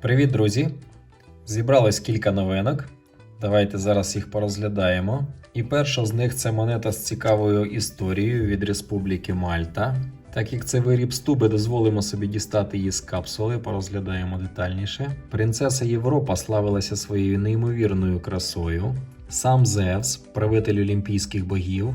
Привіт, друзі! Зібралось кілька новинок. Давайте зараз їх порозглядаємо. І перша з них це монета з цікавою історією від Республіки Мальта. Так як це виріб з туби, дозволимо собі дістати її з капсули, порозглядаємо детальніше. Принцеса Європа славилася своєю неймовірною красою. Сам Зевс, правитель олімпійських богів,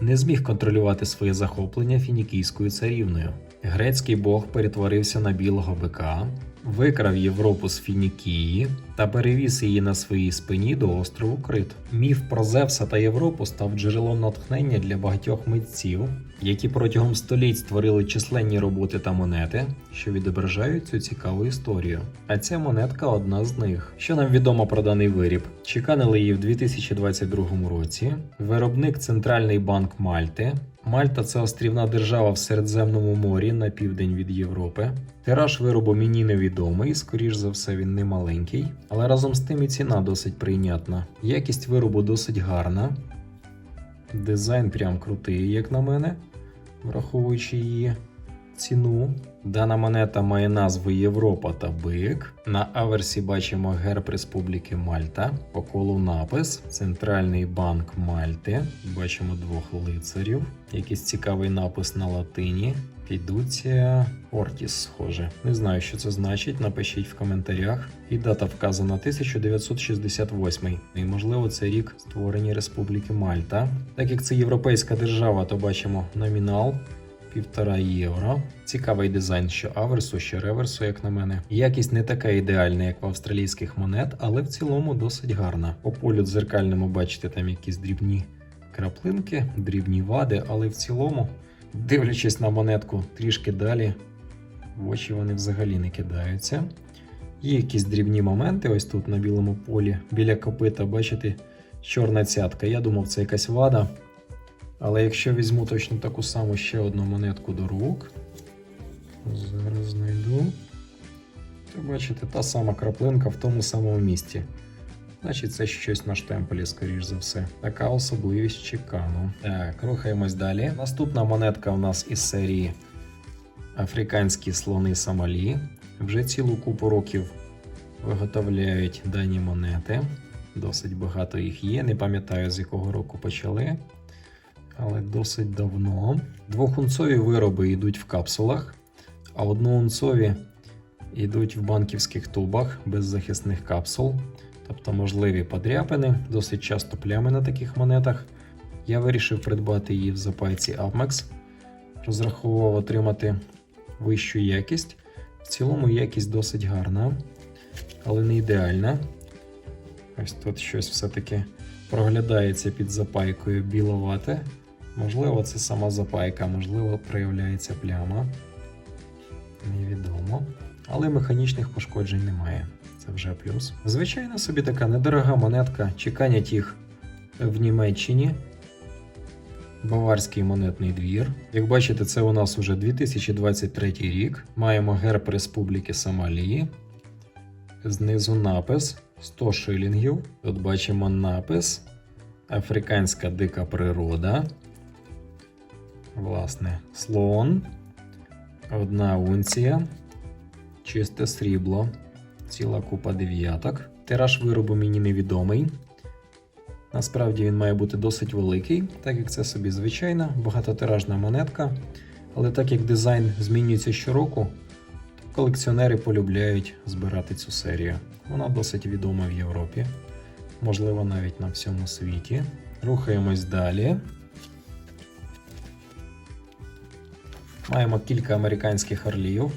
не зміг контролювати своє захоплення фінікійською царівною. Грецький бог перетворився на білого бика, викрав Європу з Фінікії та перевіз її на своїй спині до острову Крит. Міф про Зевса та Європу став джерелом натхнення для багатьох митців, які протягом століть створили численні роботи та монети, що відображають цю цікаву історію. А ця монетка одна з них. Що нам відомо про даний виріб? Чеканили її в 2022 році. Виробник Центральний банк Мальти. Мальта це острівна держава в Середземному морі на південь від Європи. Тираж виробу мені невідомий, скоріш за все, він не маленький, але разом з тим і ціна досить прийнятна. Якість виробу досить гарна. Дизайн прям крутий, як на мене, враховуючи її ціну. Дана монета має назву Європа та Бик. На аверсі бачимо герб Республіки Мальта. По колу напис Центральний банк Мальти. Бачимо двох лицарів. Якийсь цікавий напис на латині. Фідуція Ортіс, схоже. Не знаю, що це значить. Напишіть в коментарях. І дата вказана 1968. І можливо це рік створення Республіки Мальта. Так як це європейська держава, то бачимо номінал півтора євро. Цікавий дизайн, що аверсу, що реверсу, як на мене. Якість не така ідеальна, як в австралійських монет, але в цілому досить гарна. По полю дзеркальному бачите там якісь дрібні краплинки, дрібні вади, але в цілому, дивлячись на монетку трішки далі, в очі вони взагалі не кидаються. Є якісь дрібні моменти, ось тут на білому полі, біля копита, бачите, чорна цятка. Я думав, це якась вада. Але якщо візьму точно таку саму ще одну монетку до рук, зараз знайду, то бачите, та сама краплинка в тому самому місці. Значить, це щось на штемпелі, скоріш за все. Така особливість чекану. Так, рухаємось далі. Наступна монетка у нас із серії Африканські слони Сомалі. Вже цілу купу років виготовляють дані монети. Досить багато їх є. Не пам'ятаю, з якого року почали але досить давно. Двохунцові вироби йдуть в капсулах, а одноунцові йдуть в банківських тубах без захисних капсул, тобто можливі подряпини, досить часто плями на таких монетах. Я вирішив придбати її в запайці Apmex, розраховував отримати вищу якість. В цілому якість досить гарна, але не ідеальна. Ось тут щось все-таки проглядається під запайкою біловате. Можливо, це сама запайка, можливо, проявляється пляма. Невідомо. Але механічних пошкоджень немає. Це вже плюс. Звичайно, собі така недорога монетка. Чеканять їх в Німеччині. Баварський монетний двір. Як бачите, це у нас уже 2023 рік. Маємо герб Республіки Сомалі. Знизу напис 100 шилінгів. Тут бачимо напис Африканська дика природа. Власне, слон. Одна унція. Чисте срібло. Ціла купа дев'яток. Тираж виробу мені невідомий. Насправді він має бути досить великий, так як це собі звичайна багатотиражна монетка. Але так як дизайн змінюється щороку, то колекціонери полюбляють збирати цю серію. Вона досить відома в Європі, можливо, навіть на всьому світі. Рухаємось далі. Маємо кілька американських орлів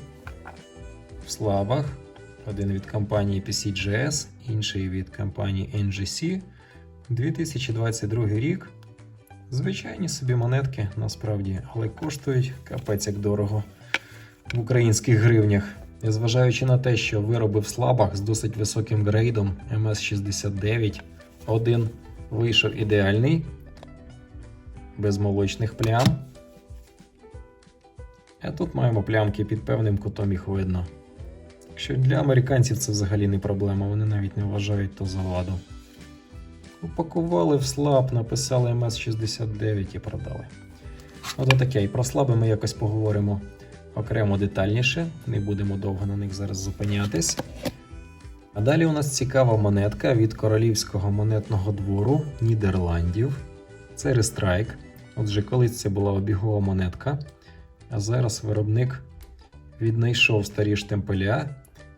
в слабах. Один від компанії PCGS, інший від компанії NGC. 2022 рік. Звичайні собі монетки насправді, але коштують капець як дорого в українських гривнях. І зважаючи на те, що вироби в слабах з досить високим грейдом MS69, один вийшов ідеальний, без молочних плям. А тут маємо плямки під певним кутом їх видно. Що для американців це взагалі не проблема, вони навіть не вважають то за ваду. Упакували в слаб, написали МС69 і продали. Ото таке, і про слаби ми якось поговоримо окремо детальніше, не будемо довго на них зараз зупинятись. А далі у нас цікава монетка від королівського монетного двору Нідерландів. Це Рестрайк. Отже, колись це була обігова монетка, а зараз виробник віднайшов старі штемпеля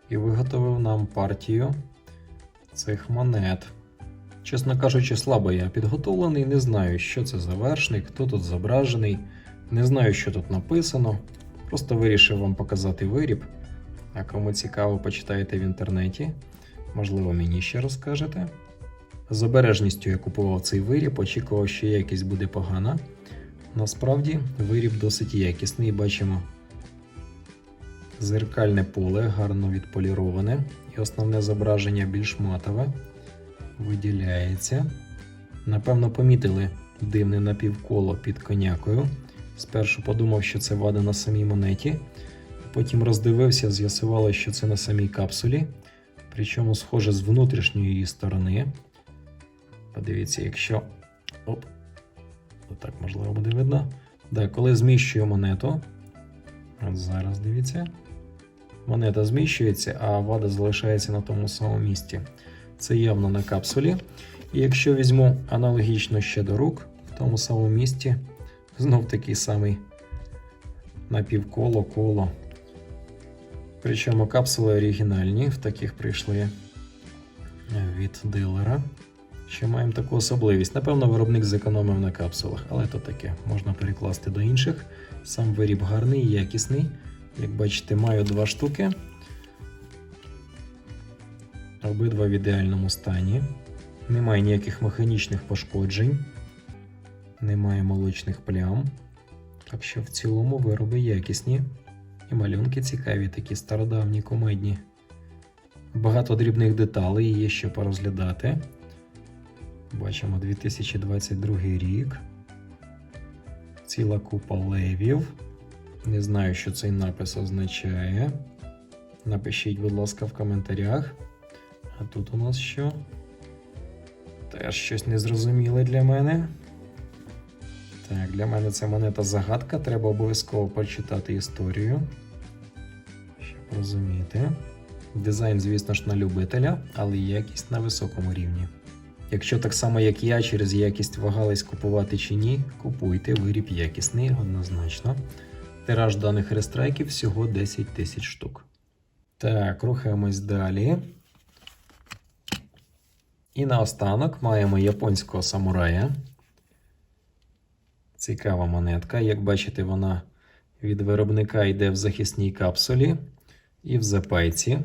і виготовив нам партію цих монет. Чесно кажучи, слабо я підготовлений, не знаю, що це за вершник, хто тут зображений, не знаю, що тут написано. Просто вирішив вам показати виріб. А кому цікаво, почитайте в інтернеті. Можливо, мені ще розкажете. З обережністю я купував цей виріб, очікував, що якість буде погана. Насправді, виріб досить якісний, бачимо зеркальне поле, гарно відполіроване, і основне зображення більш матове, виділяється. Напевно, помітили дивне напівколо під конякою. Спершу подумав, що це вада на самій монеті. Потім роздивився, з'ясувало, що це на самій капсулі. Причому схоже з внутрішньої її сторони. Подивіться, якщо. Оп. Отак можливо буде видно. Да, коли зміщую монету. От зараз дивіться. Монета зміщується, а вада залишається на тому самому місці. Це явно на капсулі. І якщо візьму аналогічно ще до рук, в тому самому місці, знов такий самий напівколо коло. Причому капсули оригінальні, в таких прийшли від дилера. Ще маємо таку особливість. Напевно, виробник зекономив на капсулах, але то таке, можна перекласти до інших. Сам виріб гарний, якісний. Як бачите, маю два штуки. Обидва в ідеальному стані. Немає ніяких механічних пошкоджень, немає молочних плям. Так що в цілому вироби якісні. І малюнки цікаві, такі стародавні комедні. Багато дрібних деталей є що порозглядати. Бачимо 2022 рік. Ціла купа левів. Не знаю, що цей напис означає. Напишіть, будь ласка, в коментарях. А тут у нас що? Теж щось незрозуміле для мене. Так, для мене це монета загадка. Треба обов'язково прочитати історію. Щоб розуміти. Дизайн, звісно ж, на любителя, але якість на високому рівні. Якщо так само, як я, через якість вагались купувати чи ні, купуйте виріб якісний, однозначно. Тираж даних рестрайків всього 10 тисяч штук. Так, рухаємось далі. І наостанок маємо японського самурая. Цікава монетка. Як бачите, вона від виробника йде в захисній капсулі і в запайці.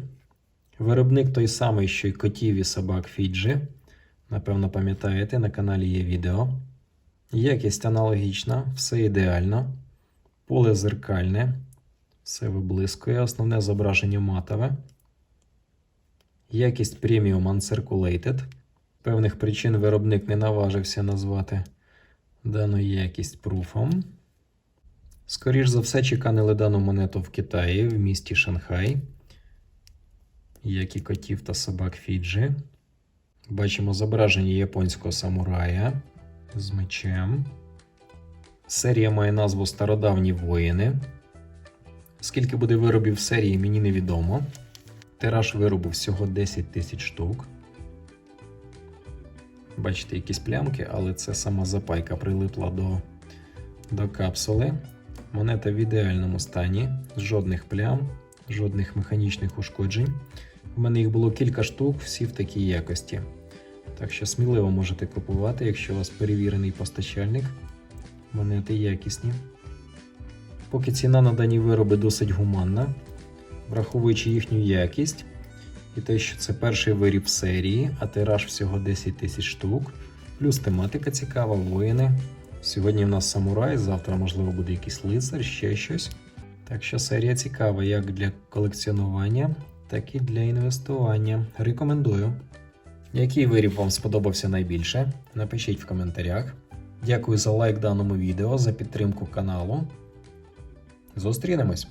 Виробник той самий, що й котів і собак Фіджі. Напевно, пам'ятаєте, на каналі є відео. Якість аналогічна, все ідеально. Поле зеркальне, все виблискує, основне зображення матове. Якість Premium Uncirculated. Певних причин виробник не наважився назвати дану якість пруфом. Скоріш за все, чеканили дану монету в Китаї в місті Шанхай, як і котів та собак Фіджі. Бачимо зображення японського самурая з мечем. Серія має назву Стародавні воїни. Скільки буде виробів в серії, мені невідомо. Тираж виробу всього 10 тисяч штук. Бачите, якісь плямки, але це сама запайка прилипла до, до капсули. Монета в ідеальному стані, жодних плям, жодних механічних ушкоджень. У мене їх було кілька штук, всі в такій якості. Так що сміливо можете купувати, якщо у вас перевірений постачальник. Монети якісні. Поки ціна на дані вироби досить гуманна, враховуючи їхню якість і те, що це перший виріб серії, а тираж всього 10 тисяч штук, плюс тематика цікава, воїни. Сьогодні в нас самурай, завтра, можливо, буде якийсь лицар, ще щось. Так що серія цікава як для колекціонування, так і для інвестування. Рекомендую. Який виріб вам сподобався найбільше? Напишіть в коментарях. Дякую за лайк даному відео, за підтримку каналу. Зустрінемось!